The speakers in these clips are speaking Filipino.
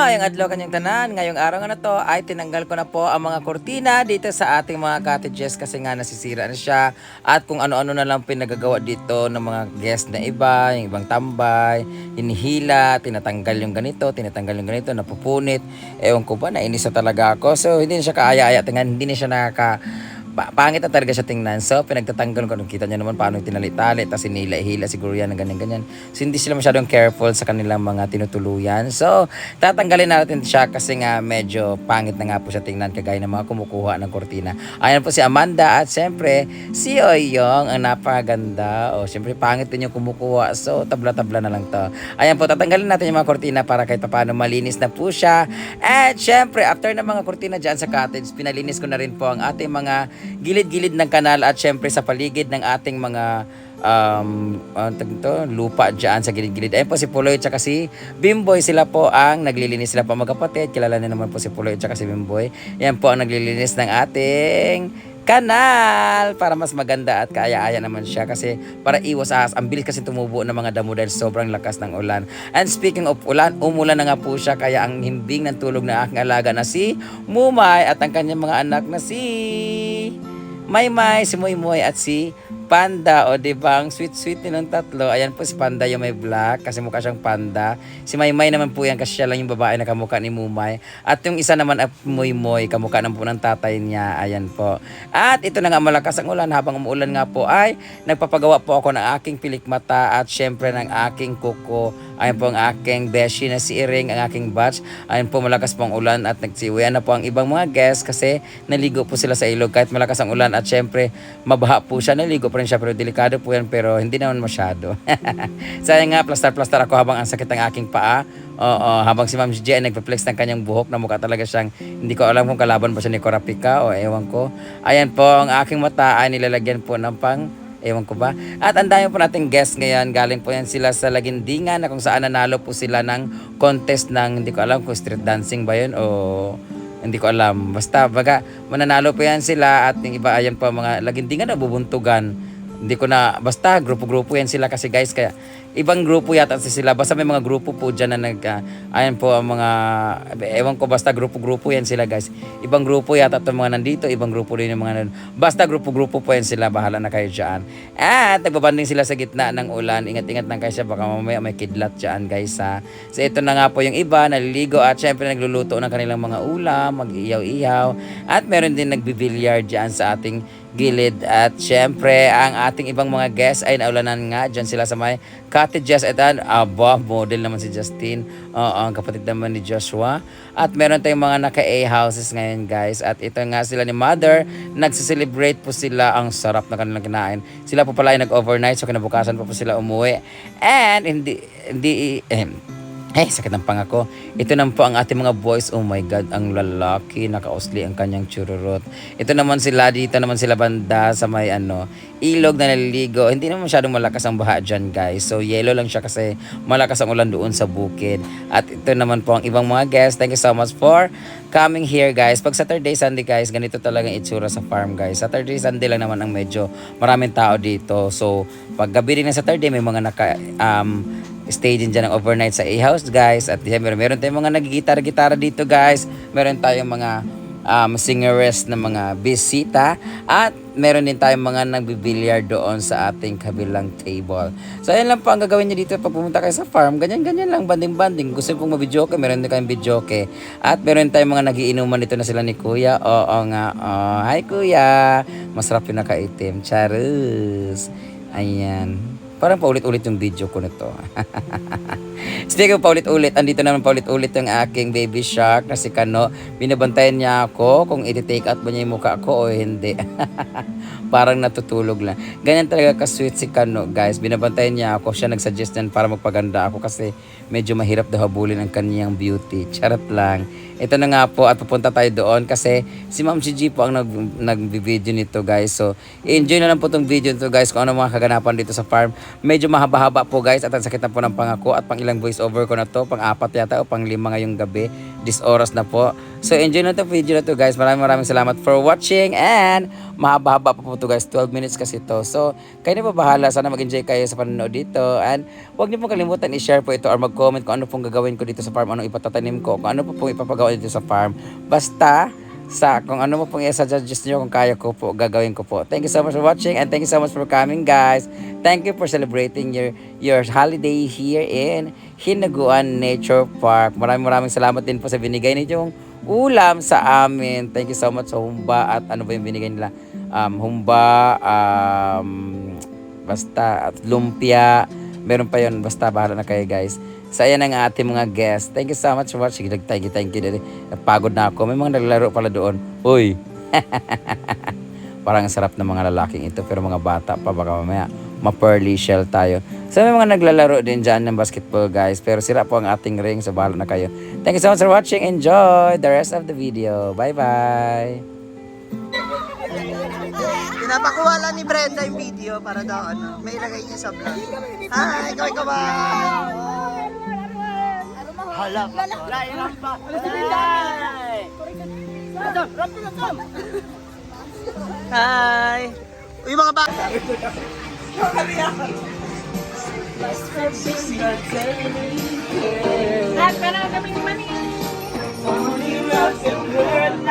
Mayang adlaw kanyang tanan. Ngayong araw nga na to ay tinanggal ko na po ang mga kortina dito sa ating mga cottages kasi nga nasisira na siya. At kung ano-ano na lang pinagagawa dito ng mga guest na iba, yung ibang tambay, hinihila, tinatanggal yung ganito, tinatanggal yung ganito, napupunit. Ewan ko ba, nainis na talaga ako. So hindi na siya kaaya-aya, tingnan, hindi na siya nakaka pa- pangit na talaga siya tingnan. So, pinagtatanggal ko. Kita niyo naman paano tinali-tali. Tapos hinila-hila siguro yan, ganyan-ganyan. So, hindi sila masyadong careful sa kanilang mga tinutuluyan. So, tatanggalin natin siya kasi nga medyo pangit na nga po siya tingnan kagaya ng mga kumukuha ng kortina. Ayan po si Amanda at siyempre si Oyong ang napakaganda. O, siyempre pangit din yung kumukuha. So, tabla-tabla na lang to. Ayan po, tatanggalin natin yung mga kortina para kahit paano malinis na po siya. At siyempre, after ng mga kortina dyan sa cottage, pinalinis ko na rin po ang ating mga gilid-gilid ng kanal at syempre sa paligid ng ating mga um, tawag nito? lupa dyan sa gilid-gilid. Ayun po si Puloy at si Bimboy. Sila po ang naglilinis. Sila po magkapatid. Kilala niyo naman po si Puloy at si Bimboy. Yan po ang naglilinis ng ating kanal para mas maganda at kaaya-aya naman siya kasi para iwas ahas. Ang bilis kasi tumubo ng mga damo dahil sobrang lakas ng ulan. And speaking of ulan, umulan na nga po siya kaya ang himbing ng tulog na aking alaga na si Mumay at ang kanyang mga anak na si Maymay, si Moymoy at si Panda. O di ba ang sweet-sweet nilang tatlo. Ayan po si Panda yung may black kasi mukha siyang panda. Si Maymay naman po yan kasi siya lang yung babae na kamukha ni Mumay. At yung isa naman ay Moymoy, kamukha ng po ng tatay niya. Ayan po. At ito na nga malakas ang ulan. Habang umuulan nga po ay nagpapagawa po ako ng aking pilikmata at syempre ng aking kuko. Ayan po ang aking beshi na si Iring, ang aking batch. Ayan po malakas po ang ulan at nagsiuwian na po ang ibang mga guests kasi naligo po sila sa ilog kahit malakas ang ulan at syempre mabaha po siya. Naligo pa rin siya pero delikado po yan pero hindi naman masyado. Sayang nga, plaster-plaster ako habang ang sakit ng aking paa. Oo, habang si Ma'am G ay nagpa-flex ng kanyang buhok na mukha talaga siyang hindi ko alam kung kalaban ba siya ni Korapika o ewan ko. Ayan po, ang aking mata ay nilalagyan po ng pang Ewan ko ba? At ang dami po nating guest ngayon. Galing po yan sila sa Lagindingan na kung saan nanalo po sila ng contest ng hindi ko alam kung street dancing ba yun o hindi ko alam. Basta baga mananalo po yan sila at yung iba ayan po mga Lagindingan na bubuntugan. Hindi ko na, basta grupo-grupo yan sila kasi guys, kaya ibang grupo yata si sila. Basta may mga grupo po dyan na nag, ah, ayan po ang mga, ewan ko, basta grupo-grupo yan sila guys. Ibang grupo yata itong mga nandito, ibang grupo rin yung mga nandito. Basta grupo-grupo po yan sila, bahala na kayo dyan. At nagbabanding sila sa gitna ng ulan. Ingat-ingat lang kayo siya, baka mamaya may kidlat dyan guys ha. So ito na nga po yung iba, naliligo at syempre nagluluto ng kanilang mga ulam, mag-iyaw-iyaw. At meron din nagbibilyar dyan sa ating gilid. At syempre, ang ating ibang mga guests ay naulanan nga. Diyan sila sa may cottages. At an, aba, model naman si Justin. Oo, ang kapatid naman ni Joshua. At meron tayong mga naka-A houses ngayon guys. At ito nga sila ni Mother. Nagsiselebrate po sila. Ang sarap na kanilang kinain. Sila po pala ay nag-overnight. So kinabukasan pa po sila umuwi. And hindi, hindi, eh, eh, sakit ng pangako. Ito naman po ang ating mga boys. Oh my God, ang lalaki, nakausli ang kanyang chururot. Ito naman sila, dito naman sila banda sa may ano, ilog na naliligo. Hindi naman masyadong malakas ang baha dyan, guys. So, yellow lang siya kasi malakas ang ulan doon sa bukid. At ito naman po ang ibang mga guests. Thank you so much for coming here, guys. Pag Saturday, Sunday, guys, ganito talaga itsura sa farm, guys. Saturday, Sunday lang naman ang medyo maraming tao dito. So, pag gabi rin ng Saturday, may mga naka, um, stay din dyan ng overnight sa A-house guys. At meron, meron tayong mga nagigitara-gitara dito guys. Meron tayong mga um, singeress na mga bisita. At meron din tayong mga nagbibilyar doon sa ating kabilang table. So ayan lang po ang gagawin nyo dito pag pumunta kayo sa farm. Ganyan-ganyan lang banding-banding. Gusto pong mabidyoke meron din kayong bidyoke. At meron tayong mga nagiinuman dito na sila ni kuya. Oo nga oh. hi kuya! Masarap yung nakaitim. Charus! Ayan Parang paulit-ulit yung video ko nito. Speaking of paulit-ulit, andito naman paulit-ulit yung aking baby shark na si Kano. Binabantayan niya ako kung iti-take out ba niya yung mukha ko o hindi. Parang natutulog lang. Ganyan talaga ka-sweet si Kano, guys. Binabantayan niya ako. Siya nagsuggest yan para magpaganda ako kasi medyo mahirap daw habulin ang kanyang beauty. Charot lang. Ito na nga po at pupunta tayo doon kasi si Ma'am Gigi po ang nag, nag-video nito guys. So, enjoy na lang po itong video nito guys kung ano mga kaganapan dito sa farm. Medyo mahaba-haba po guys at ang sakit na po ng pangako at pang ilang voice over ko na to. Pang apat yata o pang lima ngayong gabi. This oras na po. So enjoy na to video na to guys. Maraming maraming salamat for watching and mahaba-haba pa po to guys. 12 minutes kasi to. So kayo na po bahala. Sana mag-enjoy kayo sa panonood dito. And huwag niyo pong kalimutan i-share po ito or mag-comment kung ano pong gagawin ko dito sa farm. Anong ipatatanim ko. Kung ano po pong ipapagawa dito sa farm. Basta sa kung ano mo pong i-suggest nyo kung kaya ko po, gagawin ko po. Thank you so much for watching and thank you so much for coming guys. Thank you for celebrating your your holiday here in Hinaguan Nature Park. Maraming maraming salamat din po sa binigay ninyong ulam sa amin. Thank you so much sa humba at ano ba yung binigay nila? Um, humba, um, basta at lumpia. Meron pa yon basta bahala na kayo guys. So ayan ang ating mga guests. Thank you so much for watching. Thank you, thank you. Napagod na ako. May mga naglalaro pala doon. Uy! Parang ang sarap ng mga lalaking ito. Pero mga bata pa baka mamaya ma-pearly shell tayo. So may mga naglalaro din dyan ng basketball guys. Pero sira po ang ating ring. So bahala na kayo. Thank you so much for watching. Enjoy the rest of the video. Bye-bye! Pinapakuha ni Brenda yung video para daw ano, may ilagay niya sa vlog. Hi, ikaw ba? Hala. Lain pa. Hi. Uy, mga bata. Hello.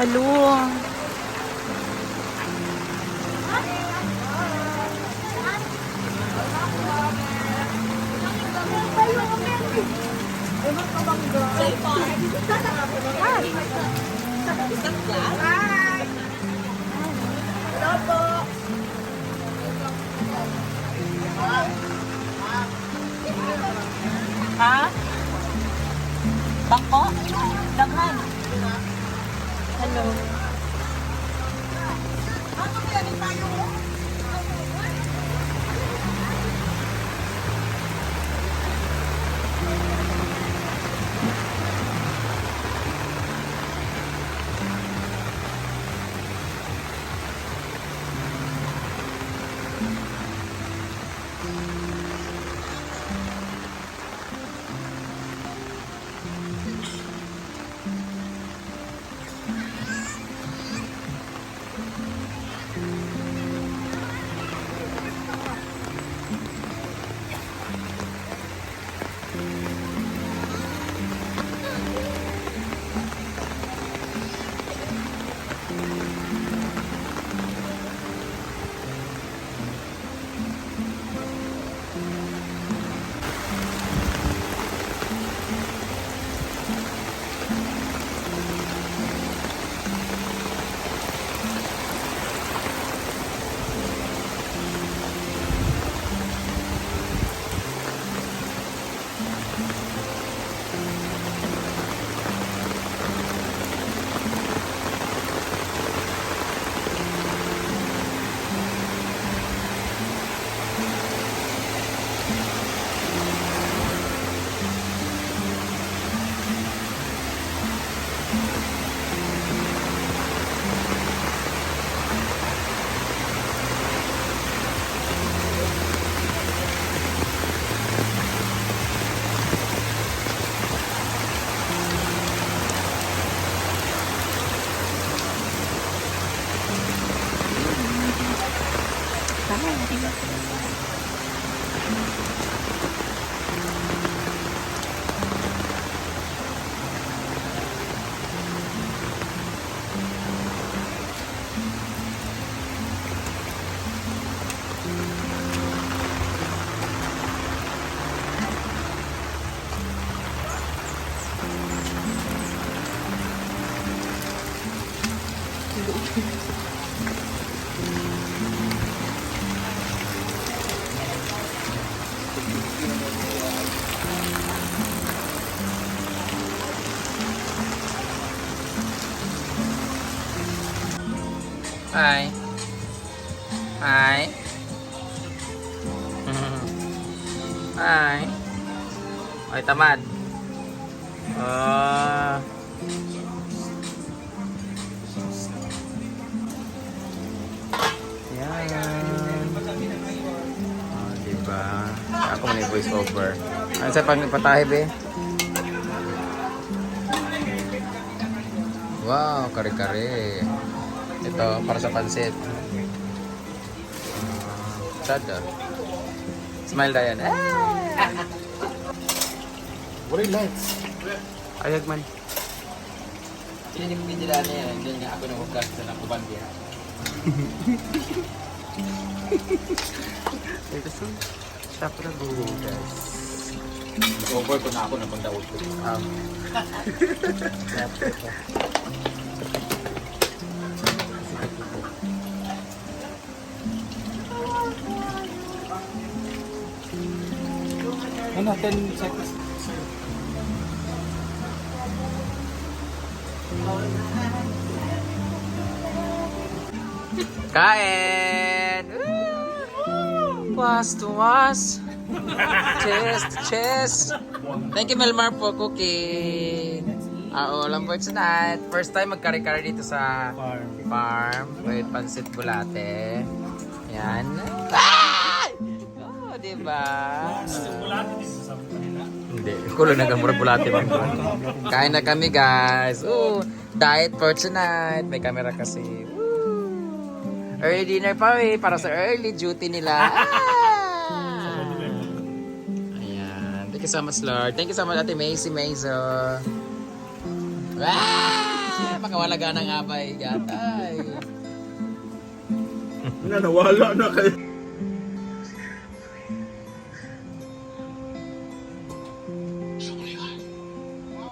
Ha? Hi. Hi. Hi. Ay, tamad. Ah. Yan. Oh, diba? Ako may voice over. Ano sa pang patahe, be? Wow, kare-kare. Ito, para sa pansit. Sada. Smile Dayan. Ah! What are lights? Ayag man. Hindi ko pinila na yan. Hindi nga ako nahugas sa nakuban diya. Ito sa shop na gugas. Over ko na ako na pagdaot ko. Um, Ano, 10 seconds. Kain! Was to was. Cheers to cheers. Thank you, Melmar, for cooking. Ah, oh, alam po tonight. First time magkari-kari dito sa Farm. farm with pansit bulate. Yan. Ay! Oh, diba? Hindi. Kulo na gamura bulate man. Kain na kami, guys. Ooh, diet for tonight. May camera kasi. Woo! Early dinner pa eh, para sa early duty nila. Ah! Ayan. Thank you so much, Lord. Thank you so much, Ate Macy Maiso. Ah! Makawalaga ng abay, gatay. Na, nawala na kayo.